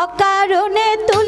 অকারণে তুই